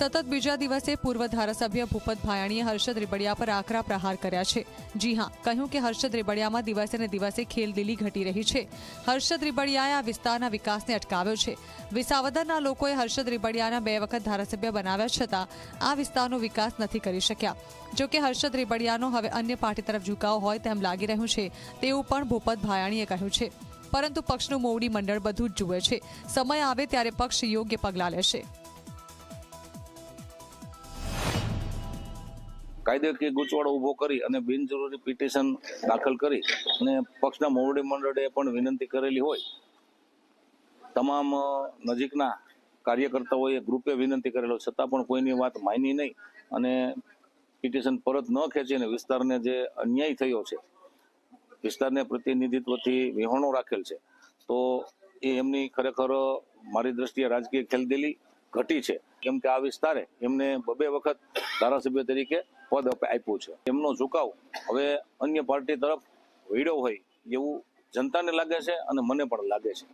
સતત બીજા દિવસે પૂર્વ ધારાસભ્ય ભૂપત ભાયાણીએ હર્ષદ રેબડિયા પર આકરા પ્રહાર કર્યા છે. જી હા, કહ્યું કે હર્ષદ રેબડિયામાં દિવસે ને દિવસે ખેલદિલી ઘટી રહી છે. હર્ષદ રેબડિયાએ આ વિસ્તારના વિકાસને અટકાવ્યો છે. વિસાવદરના લોકોએ હર્ષદ રેબડિયાના બે વખત ધારાસભ્ય બનાવ્યા છતાં આ વિસ્તારનો વિકાસ નથી કરી શક્યા. જો કે હર્ષદ રીબડિયાનો હવે અન્ય પાર્ટી તરફ ઝુકાવ હોય તેમ લાગી રહ્યું છે, તેવું પણ ભૂપત ભાયાણીએ કહ્યું છે. પરંતુ પક્ષનું મોવડી મંડળ બધું જ જુએ છે. સમય આવે ત્યારે પક્ષ યોગ્ય પગલાં લેશે. કાયદેકીય ગૂંચવાડો ઊભો કરી અને બિનજરૂરી પિટિશન દાખલ કરી અને પક્ષના મોવડી મંડળે પણ વિનંતી કરેલી હોય. તમામ નજીકના કાર્યકર્તાઓએ ગ્રુપે વિનંતી કરેલો, છતાં પણ કોઈની વાત માની નહીં અને પિટિશન પરત ન ખેંચીને વિસ્તારને જે અન્યાય થયો છે, વિસ્તારને પ્રતિનિધિત્વથી વિહોણો રાખેલ છે, તો એ એમની ખરેખર મારી દ્રષ્ટિએ રાજકીય ખેલદિલી ઘટી છે. કેમ કે આ વિસ્તારે એમને બબે વખત ધારાસભ્ય તરીકે પદ આપ્યું છે. એમનો ઝુકાવ હવે અન્ય પાર્ટી તરફ વળ્યો હોય એવું જનતાને લાગે છે અને મને પણ લાગે છે.